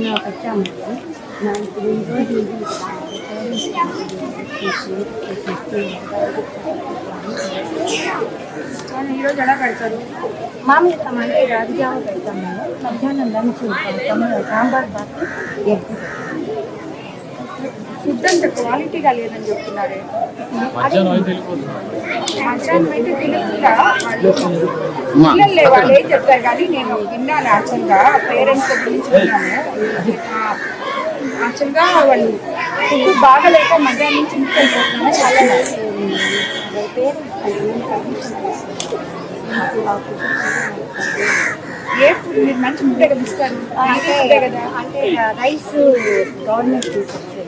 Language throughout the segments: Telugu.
మొన్న పెట్టాము నా ఇప్పుడు ఈ రోజు ఇది ఈరోజు ఎలా పెడతారు మామూలుగా అంటే రాజజామ పెడతాం మేము మధ్యాహ్నం లంచ్ సాంబార్ బాత్ ఫుడ్ అంత క్వాలిటీగా లేదని చెప్తున్నారే. మధ్యాహ్నం అయితే తినకుండా వాళ్ళు పిల్లలే వాళ్ళు ఏం చెప్తారు కానీ నేను విన్నాను యాక్చువల్గా పేరెంట్స్ గురించి విన్నాను. యాక్చువల్గా వాళ్ళు ఫుడ్ బాగలేక మధ్యాహ్నం నుంచి ఇంటికి చాలా ఏ ఫుడ్ మీరు మంచి ముద్దే కదా ఇస్తారు అంటే కదా అంటే రైస్ గవర్నమెంట్ తీసుకొచ్చారు.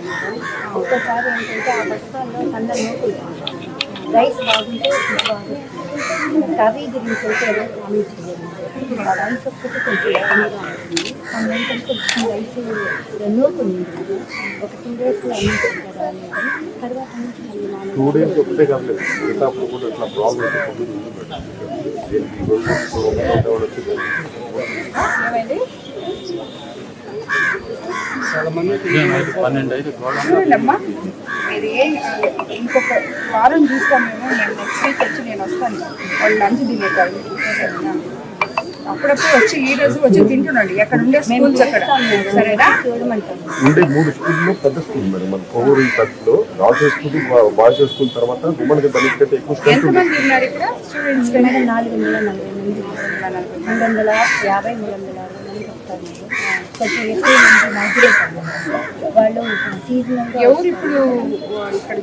ఒక్కసారి ఏంటంటే ఆ బస్తాల్లో సన్న నూకులు రైస్ బాగుంటే కర్రీ గురించి అయితే కామెంట్ చేయాలి ఆ రైస్ ఒక్కటి కొంచెం ఎక్కువగా ఉంటుంది. మనం ఏంటంటే కొంచెం రైస్ ఉంటుంది ఒక టూ డేస్ అమ్మించాం కదా అనేది. తర్వాత నుంచి మళ్ళీ టూ డేస్ ఒకటే కాలేదు మిగతాప్పుడు కూడా ఇట్లా ప్రాబ్లం పన్నెండు ఏం ఇంకొక వారం చూస్తాం మేము నేను నెక్స్ట్ వీక్ వచ్చి నేను వస్తాను. వాళ్ళు లంచ్ తినేటారు అప్పుడప్పుడు వచ్చి ఈ రోజు వచ్చి తింటున్నాడు ఎక్కడ ఉండే స్కూల్స్ అక్కడ? సరేనా? చూడమంటాం ఉండే మూడు స్కూల్లో పెద్ద స్కూల్ మేడం. మన కొవ్వూరు టచ్లో గర్ల్స్ స్కూల్ బాయ్స్ స్కూల్ తర్వాత ఉమెన్ కంటే ఎక్కువ స్ట్రెంత్ ఉంది. ఎంతమంది ఉన్నారు ఇక్కడ? స్టూడెంట్స్ మేడం నాలుగు వందల నలభై మంది. మూడు వందల యాభై మూడు వందల అరవై మంది వస్తారు. కొంచెం ఎక్కువ మంది మైగ్రేట్ వాళ్ళు సీజనల్గా ఎవరు ఇప్పుడు ఇక్కడ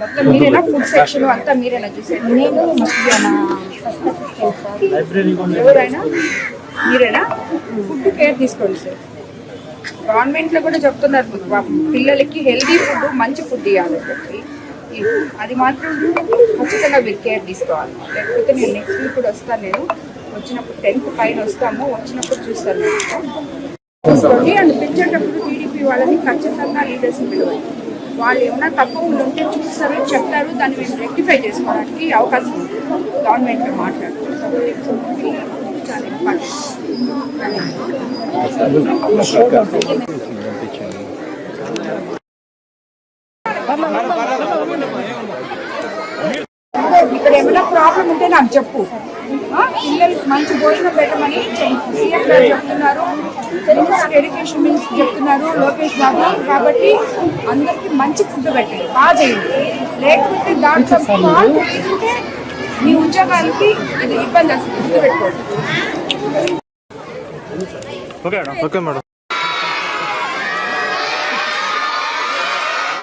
మొత్తం మీరేనా? ఫుడ్ సెక్షన్ అంతా మీరేనా చూసేది? నేను ఫస్ట్ అసిస్టెంట్ ఎవరైనా? మీరేనా? ఫుడ్ కేర్ తీసుకోండి సార్. గవర్నమెంట్లో కూడా చెప్తున్నారు పిల్లలకి హెల్దీ ఫుడ్ మంచి ఫుడ్ ఇవ్వాలి చెప్పి ఇ- అది మాత్రం ఖచ్చితంగా మీరు కేర్ తీసుకోవాలి. లేకపోతే నేను నెక్స్ట్ వీక్ కూడా వస్తాను నేను. వచ్చినప్పుడు టెన్త్ పైన వస్తాము వచ్చినప్పుడు చూస్తాను. తీసుకోండి అండ్ పిలిచేటప్పుడు టీడీపీ వాళ్ళని ఖచ్చితంగా లీడర్స్ పిలవండి వాళ్ళు ఏమైనా తప్పకుండా ఉంటే చూస్తారు చెప్తారు దాన్ని మేము రెక్టిఫై చేసుకోవడానికి అవకాశం ఉంది. గవర్నమెంట్లో మాట్లాడుతున్నాం ఇక్కడ ఏమైనా ప్రాబ్లం ఉంటే నాకు చెప్పు. ఆ, పిల్లలకి మంచి భోజనం పెట్టమని సీఎం గారు చెప్తున్నారు. మినిస్టర్ ఎడ్యుకేషన్ మినిస్టర్ చెప్తున్నారు లోకేష్ బాబు. కాబట్టి అందరికి మంచి ఫుడ్ పెట్టండి. బాగా చేయండి. లేకపోతే దాంట్లో ఏంటంటే మీ ఉద్యోగాలకి ఇది ఇబ్బంది వస్తుంది గుర్తుపెట్టుకోండి ఓకే మేడం. Okay madam.